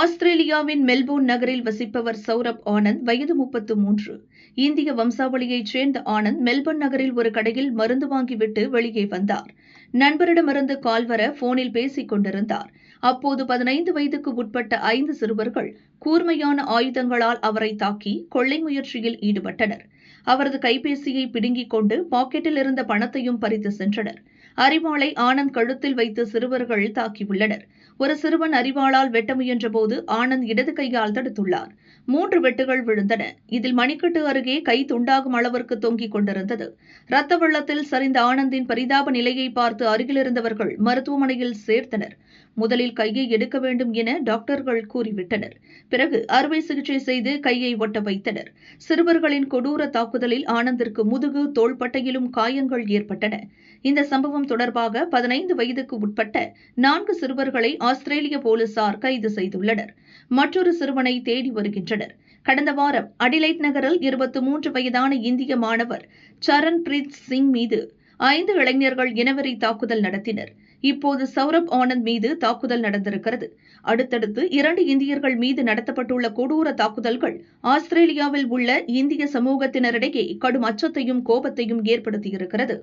ஆஸ்திரேலியாவின் மெல்போர்ன் நகரில் வசிப்பவர் சௌரப் ஆனந்த் வயது முப்பத்து மூன்று. இந்திய வம்சாவளியைச் சேர்ந்த ஆனந்த் மெல்போர்ன் நகரில் ஒரு கடையில் மருந்து வாங்கிவிட்டு வெளியே வந்தார். நண்பரிடமிருந்து கால் வர போனில் பேசிக் கொண்டிருந்தார். அப்போது பதினைந்து வயதுக்கு உட்பட்ட ஐந்து சிறுவர்கள் கூர்மையான ஆயுதங்களால் அவரை தாக்கி கொள்ளை முயற்சியில் ஈடுபட்டனர். அவரது கைபேசியை பிடுங்கிக் கொண்டு பாக்கெட்டில் இருந்த பணத்தையும் பறித்து சென்றனர். அரிவாளை ஆனந்த் கழுத்தில் வைத்து சிறுவர்கள் தாக்கியுள்ளனர். ஒரு சிறுவன் அரிவாளால் வெட்ட முயன்றபோது ஆனந்த் இடது கையால் தடுத்துள்ளார். மூன்று வெட்டுகள் விழுந்தன. இதில் மணிக்கட்டு அருகே கை துண்டாகும் அளவிற்கு தொங்கிக் கொண்டிருந்தது. ரத்த வெள்ளத்தில் சரிந்த ஆனந்தின் பரிதாப நிலையை பார்த்து அருகிலிருந்தவர்கள் மருத்துவமனையில் சேர்த்தனர். முதலில் கையை எடுக்க வேண்டும் என டாக்டர்கள் கூறிவிட்டனர். பிறகு அறுவை சிகிச்சை செய்து கையை ஒட்ட வைத்தனர். சிறுவர்களின் கொடூர தாக்குதலில் ஆனந்திற்கு முதுகு தோள்பட்டையிலும் காயங்கள் ஏற்பட்டன. இந்த சம்பவம் தொடர்பாக பதினைந்து வயதுக்கு உட்பட்ட நான்கு சிறுவர்களை ஆஸ்திரேலிய போலீசார் கைது செய்துள்ளனர். மற்றொரு சிறுவனை தேடி வருகின்றனர். கடந்த வாரம் அடிலைட் நகரில் இருபத்தி மூன்று வயதான இந்திய மாணவர் சரண்பிரீத் சிங் மீது ஐந்து இளைஞர்கள் இனவெறி தாக்குதல் நடத்தினர். இப்போது சௌரப் ஆனந்த் மீது தாக்குதல் நடந்திருக்கிறது. அடுத்தடுத்து இரண்டு இந்தியர்கள் மீது நடத்தப்பட்டுள்ள கொடூர தாக்குதல்கள் ஆஸ்திரேலியாவில் உள்ள இந்திய சமூகத்தினரிடையே கடும் அச்சத்தையும் கோபத்தையும் ஏற்படுத்தியிருக்கிறது.